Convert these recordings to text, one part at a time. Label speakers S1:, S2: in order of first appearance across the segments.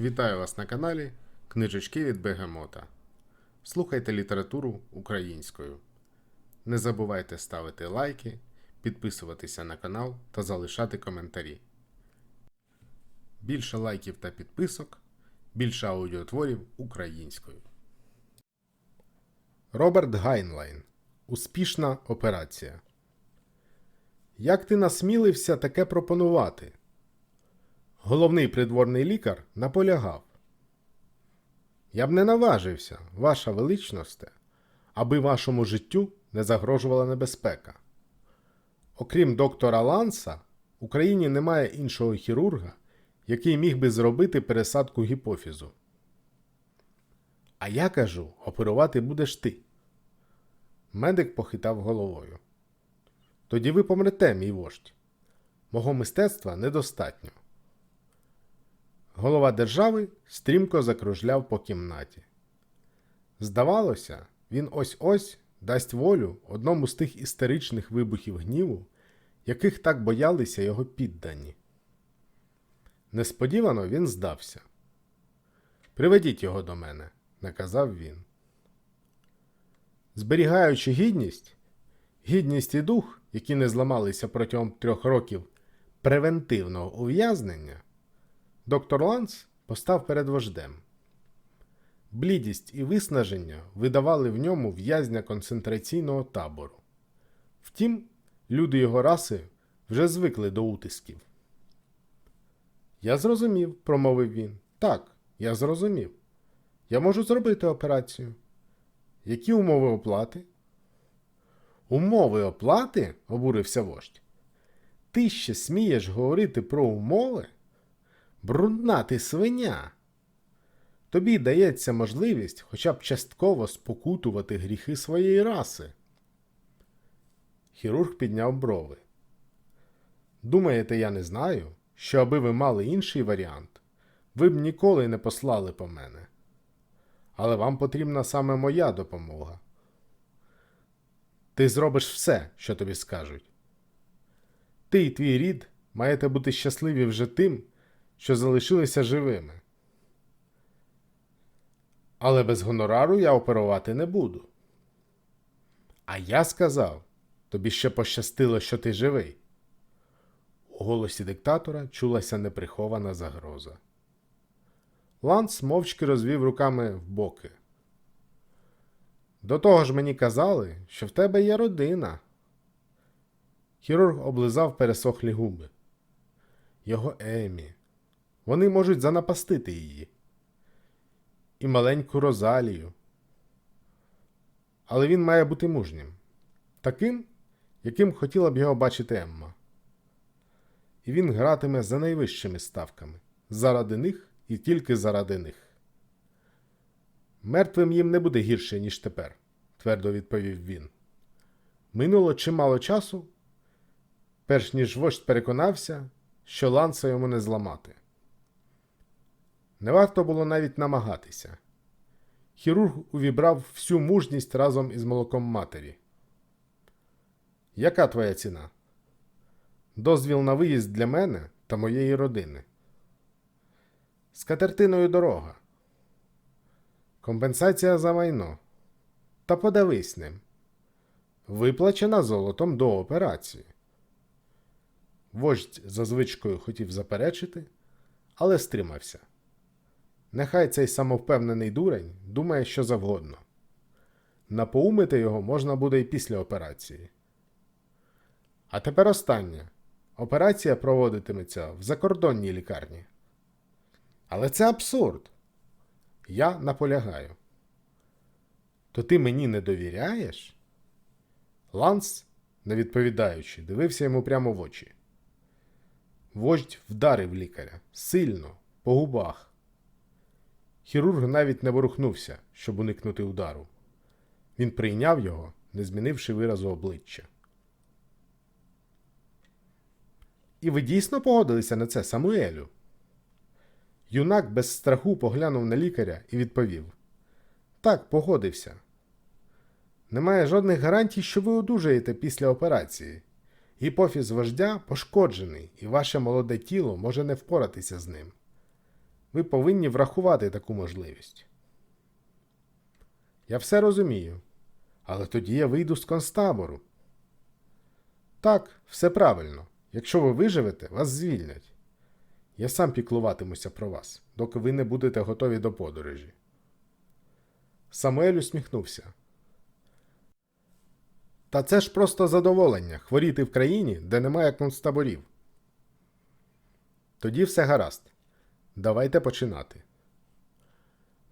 S1: Вітаю вас на каналі Книжечки від Бегемота. Слухайте літературу українською. Не забувайте ставити лайки, підписуватися на канал та залишати коментарі. Більше лайків та підписок, більше аудіотворів українською. Роберт Гайнлайн. Успішна операція. Як ти насмілився таке пропонувати? Головний придворний лікар наполягав. Я б не наважився, ваша величносте, аби вашому життю не загрожувала небезпека. Окрім доктора Ланса, в Україні немає іншого хірурга, який міг би зробити пересадку гіпофізу. А я кажу, оперувати будеш ти. Медик похитав головою. Тоді ви помрете, мій вождь. Мого мистецтва недостатньо. Голова держави стрімко закружляв по кімнаті. Здавалося, він ось ось дасть волю одному з тих істеричних вибухів гніву, яких так боялися його піддані. Несподівано він здався. Приведіть його до мене, наказав він. Зберігаючи гідність, гідність і дух, які не зламалися протягом трьох років превентивного ув'язнення, доктор Ланс постав перед вождем. Блідість і виснаження видавали в ньому в'язня концентраційного табору. Втім, люди його раси вже звикли до утисків. Я зрозумів, промовив він. Так, я зрозумів. Я можу зробити операцію. Які умови оплати? Умови оплати? обурився вождь. Ти ще смієш говорити про умови? Брудна ти свиня. Тобі дається можливість хоча б частково спокутувати гріхи своєї раси. Хірург підняв брови. Думаєте, я не знаю, що аби ви мали інший варіант, ви б ніколи не послали по мене. Але вам потрібна саме моя допомога. Ти зробиш все, що тобі скажуть. Ти і твій рід маєте бути щасливі вже тим, що залишилися живими. Але без гонорару я оперувати не буду. А я сказав, тобі ще пощастило, що ти живий. У голосі диктатора чулася неприхована загроза. Ланс мовчки розвів руками в боки. До того ж мені казали, що в тебе є родина. Хірург облизав пересохлі губи. Його Емі. Вони можуть занапастити її. І маленьку Розалію. Але він має бути мужнім. Таким, яким хотіла б його бачити Емма. І він гратиме за найвищими ставками. Заради них і тільки заради них. Мертвим їм не буде гірше, ніж тепер, твердо відповів він. Минуло чимало часу, перш ніж вождь переконався, що ланца йому не зламати. Не варто було навіть намагатися. Хірург увібрав всю мужність разом із молоком матері. Яка твоя ціна? Дозвіл на виїзд для мене та моєї родини. З катертиною дорога. Компенсація за майно. Та подавись ним. Виплачена золотом до операції. Вождь за звичкою хотів заперечити, але стримався. Нехай цей самовпевнений дурень думає що завгодно. Напоумити його можна буде і після операції. А тепер останнє. Операція проводитиметься в закордонній лікарні. Але це абсурд. Я наполягаю. То ти мені не довіряєш? Ланс, не відповідаючи, дивився йому прямо в очі. Вождь вдарив лікаря сильно, по губах. Хірург навіть не ворухнувся, щоб уникнути удару. Він прийняв його, не змінивши виразу обличчя. І ви дійсно погодилися на це, Самуелю? Юнак без страху поглянув на лікаря і відповів: Так, погодився. Немає жодних гарантій, що ви одужаєте після операції. Гіпофіз вождя пошкоджений, і ваше молоде тіло може не впоратися з ним. Ви повинні врахувати таку можливість. Я все розумію, але тоді я вийду з концтабору. Так, все правильно. Якщо ви виживете, вас звільнять. Я сам піклуватимуся про вас, доки ви не будете готові до подорожі. Самуель усміхнувся. Та це ж просто задоволення хворіти в країні, де немає концтаборів. Тоді все гаразд. Давайте починати.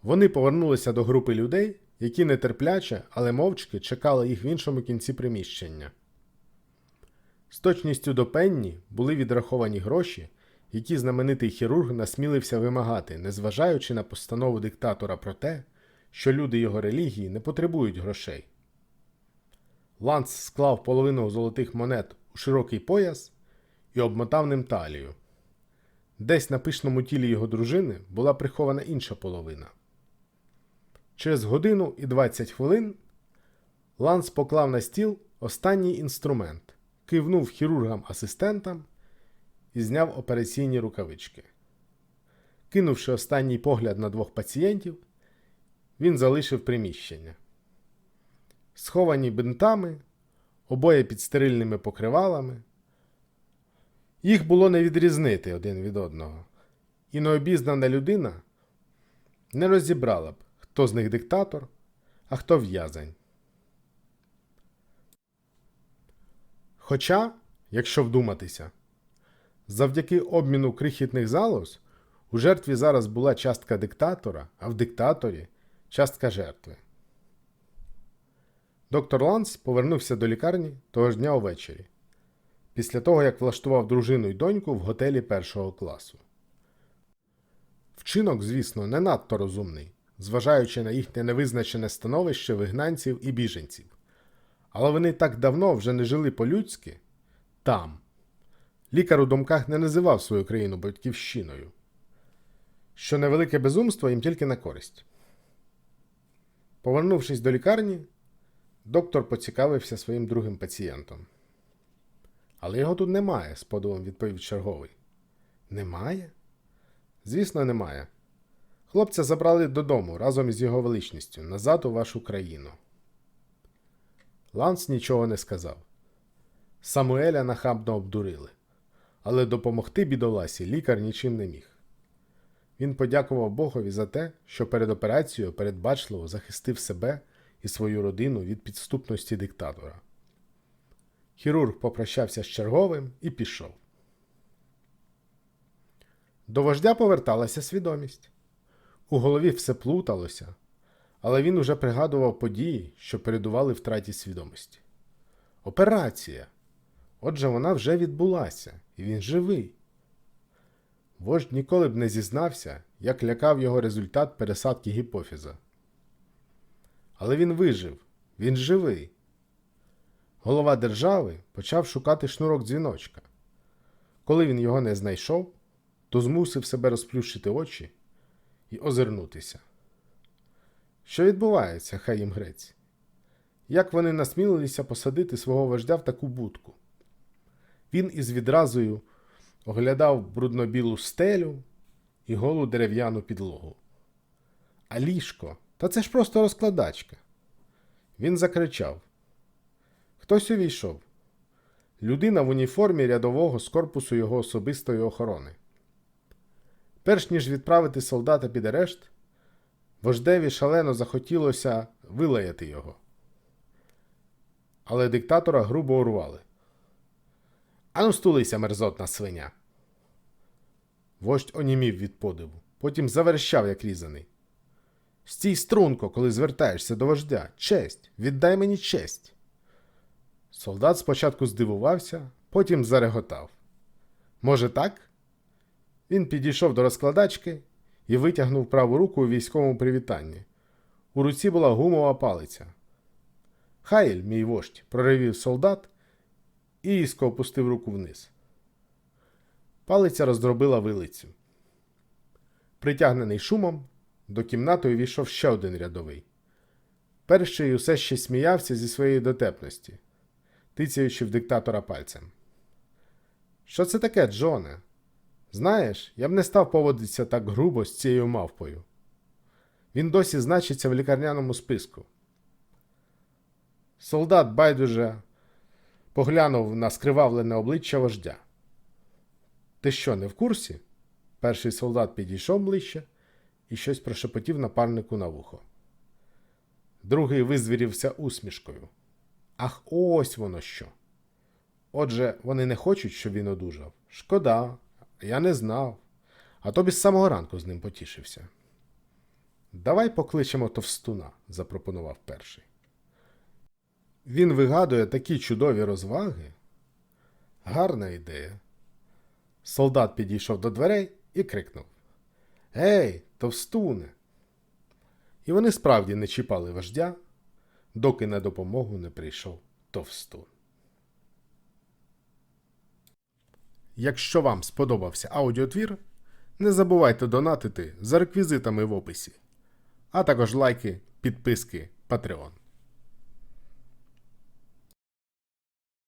S1: Вони повернулися до групи людей, які нетерпляче, але мовчки чекали їх в іншому кінці приміщення. З точністю до пенні були відраховані гроші, які знаменитий хірург насмілився вимагати, незважаючи на постанову диктатора про те, що люди його релігії не потребують грошей. Ланс склав половину золотих монет у широкий пояс і обмотав ним талію. Десь на пишному тілі його дружини була прихована інша половина. Через годину і 20 хвилин Ланс поклав на стіл останній інструмент, кивнув хірургам-асистентам і зняв операційні рукавички. Кинувши останній погляд на двох пацієнтів, він залишив приміщення. Сховані бинтами, обоє під стерильними покривалами. Їх було не відрізнити один від одного, і необізнана людина не розібрала б, хто з них диктатор, а хто в'язень. Хоча, якщо вдуматися, завдяки обміну крихітних залоз у жертві зараз була частка диктатора, а в диктаторі частка жертви. Доктор Ланс повернувся до лікарні того ж дня увечері, після того як влаштував дружину й доньку в готелі першого класу. Вчинок, звісно, не надто розумний, зважаючи на їхнє невизначене становище вигнанців і біженців. Але вони так давно вже не жили по-людськи там. Лікар у думках не називав свою країну батьківщиною, що невелике безумство їм тільки на користь. Повернувшись до лікарні, доктор поцікавився своїм другим пацієнтом. Але його тут немає, з подивом відповів черговий. Немає? Звісно, немає. Хлопця забрали додому разом із його величністю назад у вашу країну. Ланс нічого не сказав. Самуеля нахабно обдурили, але допомогти бідоласі лікар нічим не міг. Він подякував Богові за те, що перед операцією передбачливо захистив себе і свою родину від підступності диктатора. Хірург попрощався з черговим і пішов. До вождя поверталася свідомість. У голові все плуталося, але він уже пригадував події, що передували втраті свідомості. Операція. Отже, вона вже відбулася, і він живий. Вождь ніколи б не зізнався, як лякав його результат пересадки гіпофіза. Але він вижив, він живий. Голова держави почав шукати шнурок дзвіночка. Коли він його не знайшов, то змусив себе розплющити очі і озирнутися. Що відбувається, хай їм грець? Як вони насмілилися посадити свого вождя в таку будку? Він із відразою оглядав брудно-білу стелю і голу дерев'яну підлогу. А ліжко, та це ж просто розкладачка. Він закричав. Хтось увійшов. Людина в уніформі рядового з корпусу його особистої охорони. Перш ніж відправити солдата під арешт, вождеві шалено захотілося вилаяти його. Але диктатора грубо урвали. Ану стулися, мерзотна свиня. Вождь онімів від подиву, потім заверщав, як різаний. Стій струнко, коли звертаєшся до вождя. Честь, віддай мені честь. Солдат спочатку здивувався, потім зареготав. Може, так? Він підійшов до розкладачки і витягнув праву руку у військовому привітанні. У руці була гумова палиця. Хайль, мій вождь, проривів солдат і різко опустив руку вниз. Палиця роздробила вилицю. Притягнений шумом, до кімнати увійшов ще один рядовий. Перший усе ще сміявся зі своєї дотепності, тицяючи в диктатора пальцем. Що це таке, Джоне? Знаєш, я б не став поводитися так грубо з цією мавпою. Він досі значиться в лікарняному списку. Солдат байдуже поглянув на скривавлене обличчя вождя. Ти що, не в курсі? Перший солдат підійшов ближче і щось прошепотів напарнику на вухо. Другий визвірівся усмішкою. Ах, ось воно що. Отже, вони не хочуть, щоб він одужав. Шкода, я не знав. А тобі з самого ранку з ним потішився. Давай покличемо товстуна, запропонував перший. Він вигадує такі чудові розваги. Гарна ідея. Солдат підійшов до дверей і крикнув: Гей, товстуне! І вони справді не чіпали вождя, доки на допомогу не прийшов товстун. Якщо вам сподобався аудіотвір, не забувайте донатити за реквізитами в описі, а також лайки, підписки, Patreon.